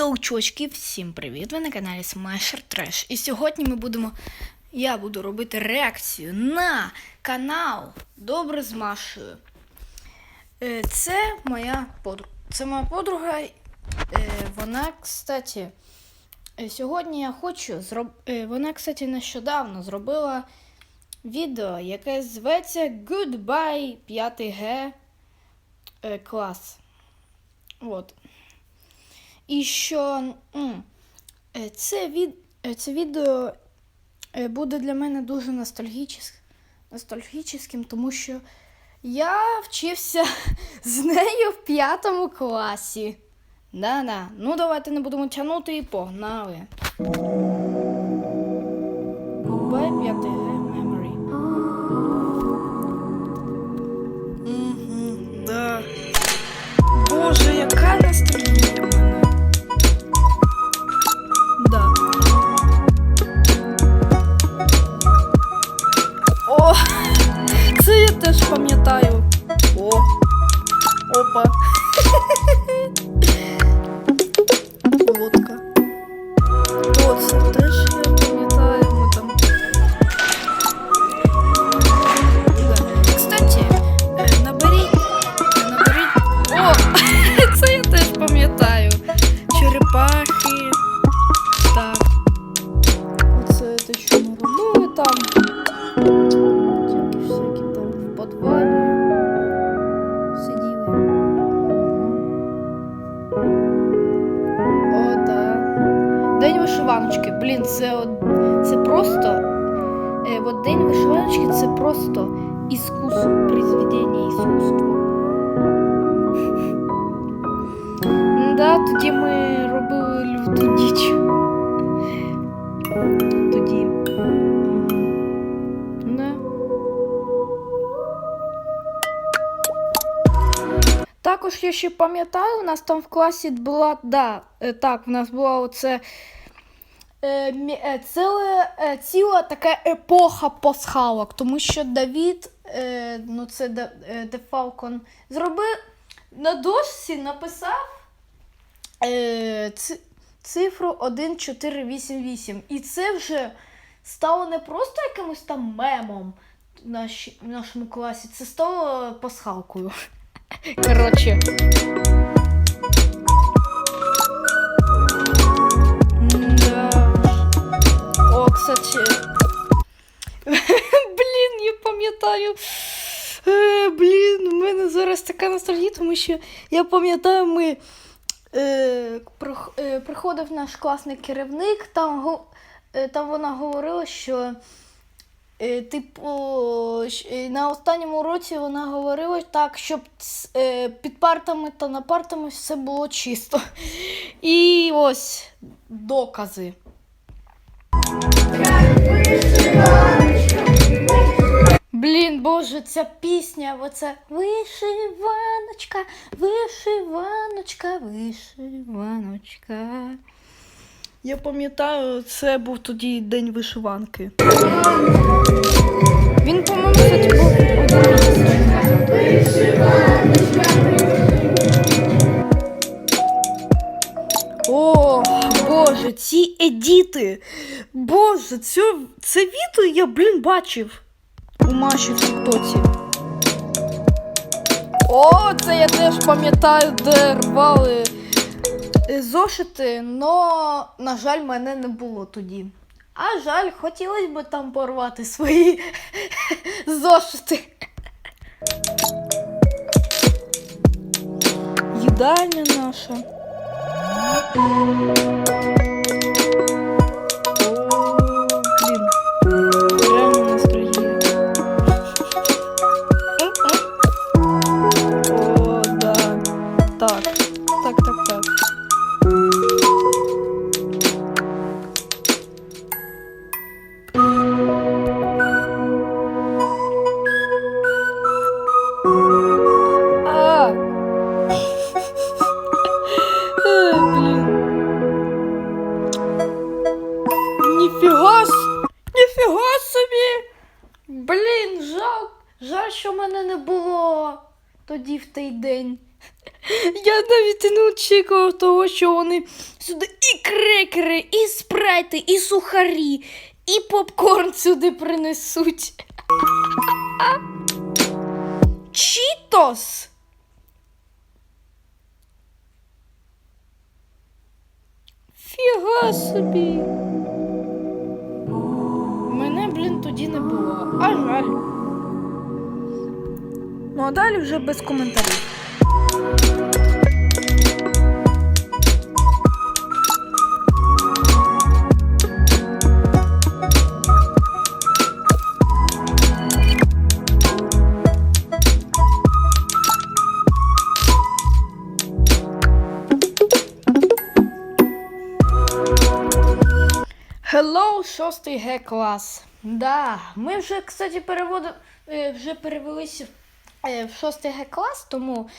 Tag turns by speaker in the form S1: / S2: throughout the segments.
S1: Йоу, чувачки, всім привіт! Ви на каналі Smasher Trash. І сьогодні ми будемо. Я буду робити реакцію на канал Добре з Машею. Е, Це моя подруга. Це моя подруга. е, Вона, кстати, е, сьогодні я хочу зроб... е, Вона, кстати, нещодавно зробила відео, яке зветься Goodbye 5G е, клас. От. І що е, це від, е, це відео е, буде для мене дуже ностальгічним, тому що я вчився з нею в п'ятому класі. Да-да. Ну давайте не будемо тянути і погнали. Б5. Europa. Це, це просто. Е, от день вишиваночки це просто іскусство, произведення іскусства. Да, тоді ми робили люту діч. Тоді. Не. Також я ще пам'ятаю, у нас там в класі була, да, е, так, в нас була оце е, е, ціле, е, ціла така епоха пасхалок, тому що Давід, е, ну це Де, е, Де Фалкон, зробив на дошці написав е, ци- цифру 1488. І це вже стало не просто якимось там мемом в, наші- в нашому класі, це стало пасхалкою. Коротше. Кстати. Блін, я пам'ятаю. Е, блін, у мене зараз така ностальгія, тому що я пам'ятаю, ми е, е, приходив наш класний керівник, там, там вона говорила, що. Типу, на останньому уроці вона говорила так, щоб під партами та на партами все було чисто. І ось докази. Блін, боже, ця пісня, оце вишиваночка, вишиваночка, вишиваночка. Я пам'ятаю, це був тоді день вишиванки. Він, по-моєму, кстати, був. О, Боже, ці едіти. Боже, цю, це відео я, блін, бачив Маші в Тіктоці. О, це я теж пам'ятаю, де рвали е, зошити, но, на жаль, мене не було тоді. А жаль, хотілося б там порвати свої зошити. Їдальня наша. Блін, жаль, жаль, що мене не було тоді в той день. Я навіть не очікував того, що вони сюди і крекери, і спрайти, і сухарі, і попкорн сюди принесуть. Чітос! Фіга собі. А жаль. Ну а далі вже без коментарів. Hello, шостий Г клас. Да, ми вже, кстати, переводимо, вже перевелися е, в шостий Г клас, тому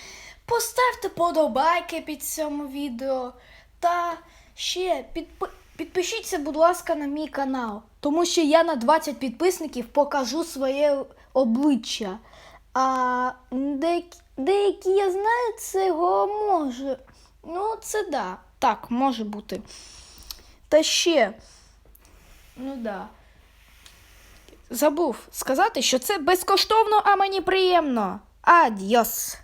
S1: поставте подобайки під цьому відео. Та ще підпи- підпишіться, будь ласка, на мій канал, тому що я на 20 підписників покажу своє обличчя. А деякі, деякі я знаю, цього може. Ну, це да. Так, може бути. Та ще. Ну да. Забув сказати, що це безкоштовно, а мені приємно. Адьос.